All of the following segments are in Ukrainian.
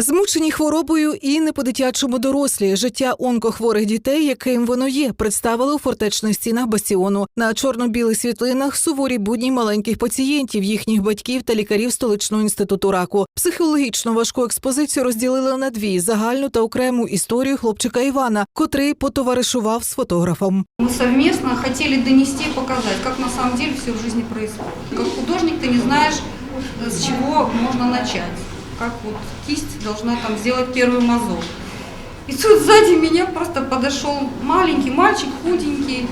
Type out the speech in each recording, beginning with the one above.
Змучені хворобою і не по-дитячому дорослі життя онкохворих дітей, яким воно є, представили у фортечних стінах бастіону. На чорно-білих світлинах суворі будні маленьких пацієнтів, їхніх батьків та лікарів столичного інституту раку. Психологічно важку експозицію розділили на дві загальну та окрему історію хлопчика Івана, котрий потоваришував з фотографом. Мы совместно хотели донести и показать, как на самом деле все в жизни происходит. Как художник ты не знаешь, э, с чего можно начать. Как вот кисть должна там сделать первый мазок. И тут сзади меня просто подошел маленький мальчик, худенький,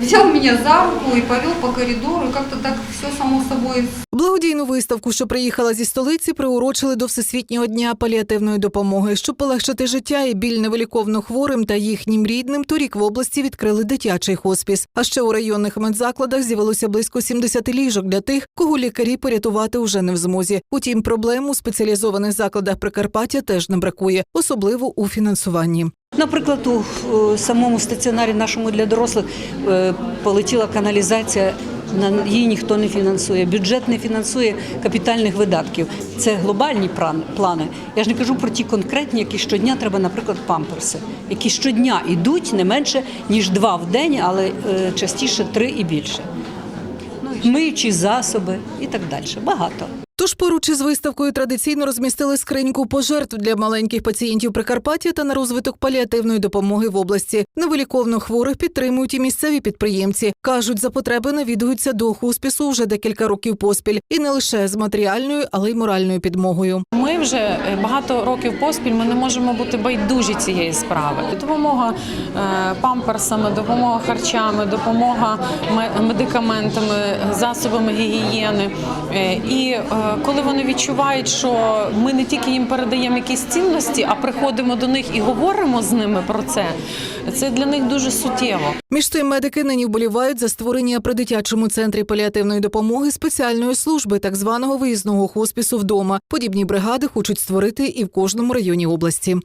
взял меня за руку и повел по коридору. И как-то так все само собой Благодійну виставку, що приїхала зі столиці, приурочили до Всесвітнього дня паліативної допомоги. Щоб полегшити життя і біль невиліковно хворим та їхнім рідним, торік в області відкрили дитячий хоспіс. А ще у районних медзакладах з'явилося близько 70 ліжок для тих, кого лікарі порятувати уже не в змозі. Утім, проблем у спеціалізованих закладах Прикарпаття теж не бракує, особливо у фінансуванні. Наприклад, у самому стаціонарі нашому для дорослих е, полетіла каналізація. Її ніхто не фінансує. Бюджет не фінансує капітальних видатків. Це глобальні плани. Я ж не кажу про ті конкретні, які щодня треба, наприклад, памперси, які щодня йдуть не менше ніж два в день, але е, частіше три і більше. Миючі засоби і так далі. Багато. Тож поруч із виставкою традиційно розмістили скриньку пожертв для маленьких пацієнтів Прикарпаття та на розвиток паліативної допомоги в області. Невиліковно хворих підтримують і місцеві підприємці. кажуть, за потреби навідуються до хоспісу вже декілька років поспіль, і не лише з матеріальною, але й моральною підмогою. Ми вже е, багато років поспіль ми не можемо бути байдужі цієї справи. Допомога е, памперсами, допомога харчами, допомога ме- медикаментами, засобами гігієни. Е, І коли вони відчувають, що ми не тільки їм передаємо якісь цінності, а приходимо до них і говоримо з ними про це, це для них дуже суттєво. Між тим, медики нині вболівають за створення при дитячому центрі паліативної допомоги спеціальної служби, так званого виїзного хоспісу вдома. Подібні бригади хочуть створити і в кожному районі області.